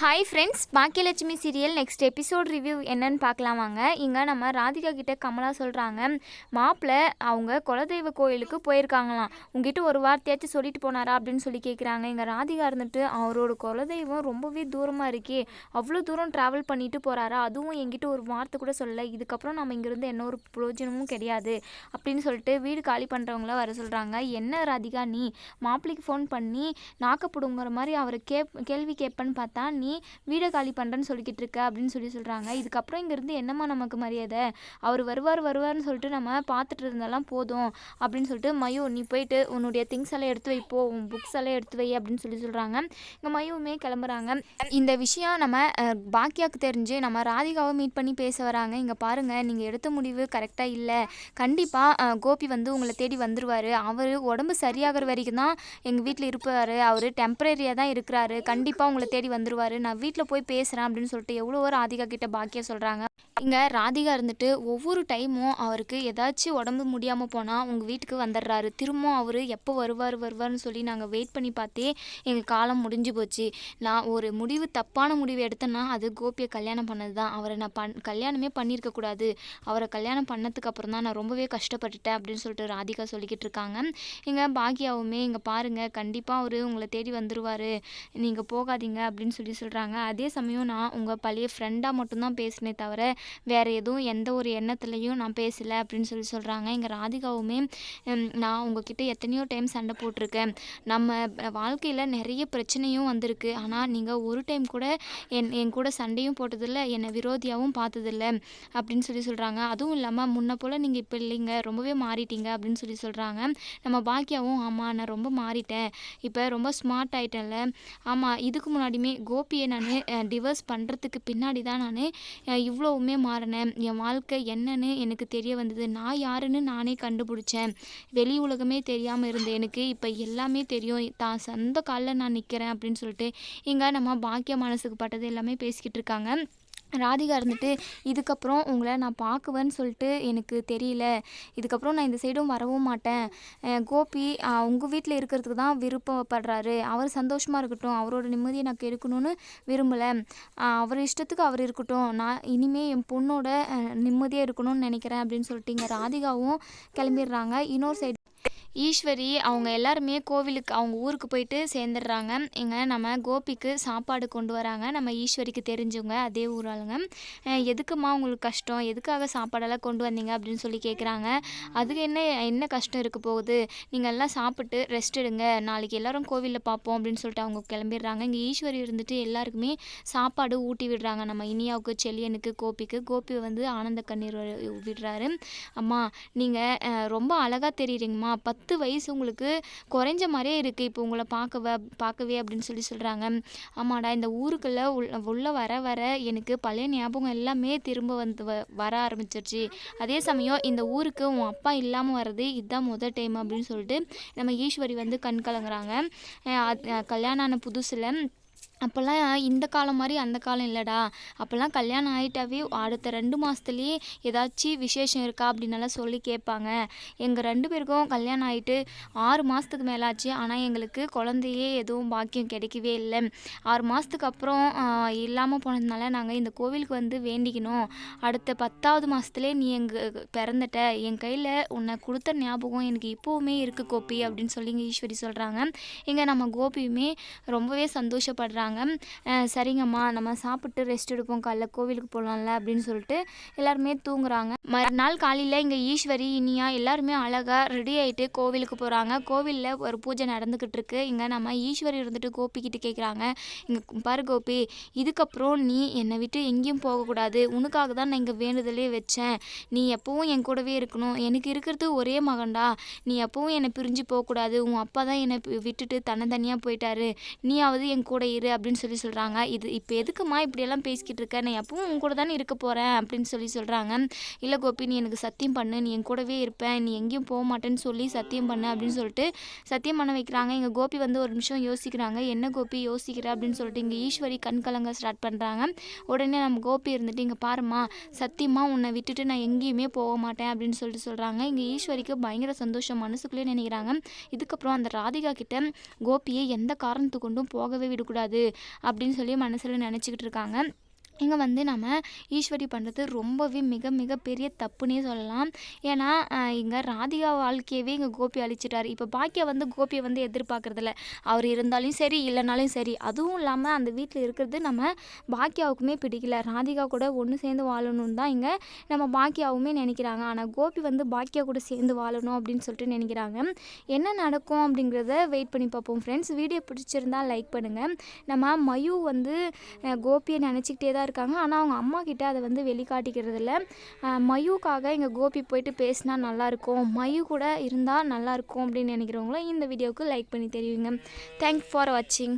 Hi friends Baakiyalakshmi serial next episode review என்னன்னு பார்க்கலாம் வாங்க. இங்கே நம்ம ராதிகா கிட்ட கமலா சொல்கிறாங்க மாப்பிள்ளை அவங்க குலதெய்வ கோயிலுக்கு போயிருக்காங்களாம். உங்ககிட்ட ஒரு வார்த்தையாச்சும் சொல்லிட்டு போனாரா? அப்படின்னு சொல்லி கேட்குறாங்க இங்கே ராதிகா இருந்துட்டு அவரோட குலதெய்வம் ரொம்பவே தூரமாக இருக்கே. அவ்வளோ தூரம் ட்ராவல் பண்ணிட்டு போகிறாரா அதுவும் எங்கிட்ட ஒரு வார்த்தை கூட சொல்லலை. இதுக்கப்புறம் நம்ம இங்கேருந்து என்ன ஒரு பிரயோஜனமும் கிடையாது. அப்படின்னு சொல்லிட்டு வீடு காலி பண்ணுறவங்கள வர சொல்கிறாங்க என்ன ராதிகா நீ? மாப்பிள்ளைக்கு ஃபோன் பண்ணி நாக்கப்படுங்கிற மாதிரி அவரை கேப் கேள்வி கேட்பேன்னு பார்த்தா நீ வீடை காலி பண்ணுறேன்னு சொல்லிக்கிட்டு இருக்க அப்படின்னு சொல்லி சொல்கிறாங்க இதுக்கப்புறம் இங்கேருந்து என்னம்மா நமக்கு மரியாதை? அவர் வருவார் வருவார்னு சொல்லிட்டு நம்ம பார்த்துட்டு இருந்தாலாம் போதும் அப்படின்னு சொல்லிட்டு மயு நீ போயிட்டு உன்னுடைய திங்ஸ் எல்லாம் எடுத்து வைப்போ உன் புக்ஸ் எல்லாம் எடுத்து வை அப்படின்னு சொல்லி சொல்கிறாங்க இங்கே மயுவுமே கிளம்புறாங்க. இந்த விஷயம் நம்ம பாக்கியாவுக்கு தெரிஞ்சு நம்ம ராதிகாவை மீட் பண்ணி பேச வராங்க. இங்கே பாருங்கள் நீங்கள் எடுத்த முடிவு கரெக்டாக இல்லை. கண்டிப்பாக கோபி வந்து உங்களை தேடி வந்துடுவார் அவர் உடம்பு சரியாகிற வரைக்கும் தான் எங்கள் வீட்டில் இருப்பார். அவர் டெம்பரரியாக தான் இருக்கிறாரு. கண்டிப்பாக உங்களை தேடி வந்துடுவார் நான் வீட்டில் போய் பேசுகிறேன் அப்படின்னு சொல்லிட்டு எவ்வளோ ராதிகா கிட்ட பாக்கியா சொல்கிறாங்க இங்கே ராதிகா இருந்துட்டு ஒவ்வொரு டைமும் அவருக்கு ஏதாச்சும் உடம்பு முடியாமல் போனால் உங்கள் வீட்டுக்கு வந்துடுறாரு. திரும்பவும் அவர் எப்போ வருவார் வருவார்னு சொல்லி நாங்கள் வெயிட் பண்ணி பார்த்தே எங்கள் காலம் முடிஞ்சு போச்சு. நான் ஒரு முடிவு தப்பான முடிவு எடுத்தேன்னா அது கோபியை கல்யாணம் பண்ணது தான் அவரை நான் பண் கல்யாணமே பண்ணியிருக்க கூடாது. அவரை கல்யாணம் பண்ணதுக்கு அப்புறம் தான் நான் ரொம்பவே கஷ்டப்பட்டுட்டேன் அப்படின்னு சொல்லிட்டு ராதிகா சொல்லிக்கிட்டு இருக்காங்க. இங்கே பாக்கியாவுமே இங்கே பாருங்கள் கண்டிப்பாக அவர் உங்களை தேடி வந்துடுவார் நீங்கள் போகாதீங்க அப்படின்னு சொல்லி சொல்கிறாங்க அதே சமயம் நான் உங்கள் பழைய ஃப்ரெண்டாக மட்டும்தான் பேசினே தவிர வேறு எதுவும் எந்த ஒரு எண்ணத்துலையும் நான் பேசலை அப்படின்னு சொல்லி சொல்கிறாங்க எங்கள் ராதிகாவுமே நான் உங்ககிட்ட எத்தனையோ டைம் சண்டை போட்டிருக்கேன். நம்ம வாழ்க்கையில் நிறைய பிரச்சனையும் வந்திருக்கு. ஆனால் நீங்கள் ஒரு டைம் கூட என் என் கூட சண்டையும் போட்டதில்லை என்னை விரோதியாகவும் பார்த்ததில்ல அப்படின்னு சொல்லி சொல்கிறாங்க அதுவும் இல்லாமல் முன்ன போல் நீங்கள் இப்போ இல்லைங்க. ரொம்பவே மாறிட்டீங்க அப்படின்னு சொல்லி சொல்கிறாங்க நம்ம பாக்கியாவும் ஆமாம் நான் ரொம்ப மாறிட்டேன். இப்போ ரொம்ப ஸ்மார்ட் ஆகிட்டேன்ல ஆமாம் இதுக்கு முன்னாடியுமே கோபியை நான் டிவோர்ஸ் பண்ணுறதுக்கு பின்னாடி தான் நான் இவ்வளவுமே மாறினேன். என் வாழ்க்கை என்னன்னு எனக்கு தெரிய வந்தது. நான் யாருன்னு நானே கண்டுபிடிச்சேன். வெளி உலகமே தெரியாமல் இருந்தேன். எனக்கு இப்போ எல்லாமே தெரியும். தான் சொந்த காலில் நான் நிற்கிறேன் அப்படின்னு சொல்லிட்டு இங்கே நம்ம பாக்கிய மனசுக்கு பட்டது எல்லாமே பேசிக்கிட்டு இருக்காங்க. ராதிகா இருந்துட்டு இதுக்கப்புறம் உங்களை நான் பார்க்குவேன்னு சொல்லிட்டு எனக்கு தெரியல. இதுக்கப்புறம் நான் இந்த சைடும் வரவும் மாட்டேன். கோபி உங்கள் வீட்டில் இருக்கிறதுக்கு தான் விருப்பப்படுறாரு. அவர் சந்தோஷமாக இருக்கட்டும். அவரோட நிம்மதியை நான் கெடுக்கணும்னு விரும்பலை. அவர் இஷ்டத்துக்கு அவர் இருக்கட்டும். நான் இனிமேல் என் பொண்ணோட நிம்மதியாக இருக்கணும்னு நினைக்கிறேன். அப்படின்னு சொல்லிட்டு இங்கே ராதிகாவும் கிளம்பிடுறாங்க. இன்னொரு சைடு ஈஸ்வரி அவங்க எல்லாருமே கோவிலுக்கு அவங்க ஊருக்கு போயிட்டு சேர்ந்துடுறாங்க. இங்கே நம்ம கோபிக்கு சாப்பாடு கொண்டு வராங்க. நம்ம ஈஸ்வரிக்கு தெரிஞ்சவங்க அதே ஊராளுங்க. எதுக்குமா உங்களுக்கு கஷ்டம்? எதுக்காக சாப்பாடெல்லாம் கொண்டு வந்தீங்க அப்படின்னு சொல்லி கேட்குறாங்க அதுக்கு என்ன என்ன கஷ்டம் இருக்க போகுது? நீங்கள் எல்லாம் சாப்பிட்டு ரெஸ்ட் எடுங்க. நாளைக்கு எல்லாரும் கோவிலில் பார்ப்போம் அப்படின்னு சொல்லிட்டு அவங்க கிளம்பிடுறாங்க. இங்கே ஈஸ்வரி இருந்துட்டு எல்லாருக்குமே சாப்பாடு ஊட்டி விடுறாங்க. நம்ம இனியாவுக்கு செல்லியனுக்கு கோபிக்கு. கோபி வந்து ஆனந்த கண்ணீர் விடுறாரு. அம்மா நீங்கள் ரொம்ப அழகாக தெரியுறீங்கம்மா. பத்து பத்து வயசு உங்களுக்கு குறைஞ்ச மாதிரியே இருக்குது இப்போ உங்களை பார்க்கவே பார்க்கவே அப்படின்னு சொல்லி சொல்கிறாங்க ஆமாடா இந்த ஊருக்குள்ளே உள்ள உள்ளே வர வர எனக்கு பழைய ஞாபகம் எல்லாமே திரும்ப வந்து வ- வர ஆரம்பிச்சிருச்சு. அதே சமயம் இந்த ஊருக்கு உன் அப்பா இல்லாமல் வர்றது இதுதான் முதல் டைம் அப்படின்னு சொல்லிட்டு நம்ம ஈஸ்வரி வந்து கண் கலங்குறாங்க. கல்யாணம் ஆன புதுசில் அப்போல்லாம் இந்த காலம் மாதிரி அந்த காலம் இல்லைடா. அப்போல்லாம் கல்யாணம் ஆகிட்டாவே அடுத்த ரெண்டு மாதத்துலேயே ஏதாச்சும் விசேஷம் இருக்கா அப்படின்னெல்லாம் சொல்லி கேட்பாங்க. எங்கள் ரெண்டு பேருக்கும் கல்யாணம் ஆகிட்டு ஆறு மாதத்துக்கு மேலே ஆச்சு ஆனால் எங்களுக்கு குழந்தையே எதுவும் பாக்கியம் கிடைக்கவே இல்லை. ஆறு மாதத்துக்கு அப்புறம் இல்லாமல் போனதுனால நாங்கள் இந்த கோவிலுக்கு வந்து வேண்டிக்கணும். அடுத்த பத்தாவது மாதத்துலேயே நீ எங்கள் பிறந்துட்ட. என் கையில் உன்னை கொடுத்த ஞாபகம் எனக்கு இப்போவுமே இருக்குது கோபி அப்படின்னு சொல்லி இங்கே ஈஸ்வரி சொல்கிறாங்க இங்கே நம்ம கோபியுமே ரொம்பவே சந்தோஷப்படுறாங்க. அஹ் சரிங்கம்மா நம்ம சாப்பிட்டு ரெஸ்ட் எடுப்போம் காலைல கோவிலுக்கு போகலாம்ல அப்படின்னு சொல்லிட்டு எல்லாருமே தூங்குறாங்க. மறுநாள் காலையில் இங்கே ஈஸ்வரி இனியா எல்லாருமே அழகாக ரெடி ஆகிட்டு கோவிலுக்கு போகிறாங்க கோவிலில் ஒரு பூஜை நடந்துக்கிட்டு இருக்கு. இங்கே நம்ம ஈஸ்வரி இருந்துட்டு கோபிக்கிட்ட கேட்குறாங்க இங்கே பாரு கோபி இதுக்கப்புறம் நீ என்னை விட்டு எங்கேயும் போகக்கூடாது உனக்காக தான் நான் இங்கே வேண்டுதலே வச்சேன். நீ எப்பவும் என் கூடவே இருக்கணும். எனக்கு இருக்கிறது ஒரே மகன்டா. நீ எப்பவும் என்னை பிரிஞ்சு போகக்கூடாது. உன் அப்பா தான் என்னை விட்டுட்டு தன்னந்தனியாக போயிட்டாரு. நீயாவது என் கூட இரு அப்படின்னு சொல்லி சொல்கிறாங்க இது இப்போ எதுக்குமா இப்படியெல்லாம் பேசிக்கிட்டு இருக்க? நான் எப்பவும் உன் கூட தானே இருக்க போகிறேன் அப்படின்னு சொல்லி சொல்கிறாங்க இல்லை கோபி நீ எனக்கு சத்தியம் பண்ணு. நீ என் கூடவே இருப்பேன் நீ எங்கேயும் போக மாட்டேன்னு சொல்லி சத்தியம் பண்ணு அப்படின்னு சொல்லிட்டு சத்தியம் பண்ண வைக்கிறாங்க. இங்கே கோபி வந்து ஒரு நிமிஷம் யோசிக்கிறாங்க. என்ன கோபி யோசிக்கிற? அப்படின்னு சொல்லிட்டு இங்கே ஈஸ்வரி கண் கலங்க ஸ்டார்ட் பண்ணுறாங்க உடனே நம்ம கோபி இருந்துட்டு இங்கே பாருமா சத்தியமாக உன்னை விட்டுட்டு நான் எங்கேயுமே போக மாட்டேன் அப்படின்னு சொல்லிட்டு சொல்கிறாங்க இங்கே ஈஸ்வரிக்கு பயங்கர சந்தோஷம் மனசுக்குள்ளே நினைக்கிறாங்க. இதுக்கப்புறம் அந்த ராதிகா கிட்ட கோபியை எந்த காரணத்து கொண்டும் போகவே விடக்கூடாது. அப்படின்னு சொல்லி மனசில் நினச்சிக்கிட்டு இருக்காங்க. இங்கே வந்து நம்ம ஈஸ்வரி பண்ணுறது ரொம்பவே மிக மிக பெரிய தப்புன்னே சொல்லலாம். ஏன்னா இங்கே ராதிகா வாழ்க்கையவே இங்கே கோபி அழிச்சிட்டார். இப்போ பாக்கியா வந்து கோபியை வந்து எதிர்பார்க்குறதில்ல. அவர் இருந்தாலும் சரி இல்லைனாலும் சரி. அதுவும் இல்லாமல் அந்த வீட்டில் இருக்கிறது நம்ம பாக்கியாவுக்குமே பிடிக்கல. ராதிகா கூட ஒன்று சேர்ந்து வாழணும்னு தான் இங்கே நம்ம பாக்கியாவுமே நினைக்கிறாங்க. ஆனால் கோபி வந்து பாக்கியா கூட சேர்ந்து வாழணும் அப்படின்னு சொல்லிட்டு நினைக்கிறாங்க. என்ன நடக்கும் அப்படிங்கிறத வெயிட் பண்ணி பார்ப்போம் ஃப்ரெண்ட்ஸ் வீடியோ பிடிச்சிருந்தா லைக் பண்ணுங்கள் நம்ம மயு வந்து கோபியை நினச்சிக்கிட்டே தான் இருக்காங்க. ஆனால் அவங்க அம்மா கிட்ட அதை வந்து வெளிக்காட்டிக்கிறது இல்லை மயுக்காக எங்கள் கோபி போயிட்டு பேசினா நல்லாயிருக்கும் மயு கூட இருந்தால் நல்லாயிருக்கும் அப்படின்னு நினைக்கிறவங்களும் இந்த வீடியோவுக்கு லைக் பண்ணி தெரியுங்க தேங்க்ஸ் ஃபார் வாட்சிங்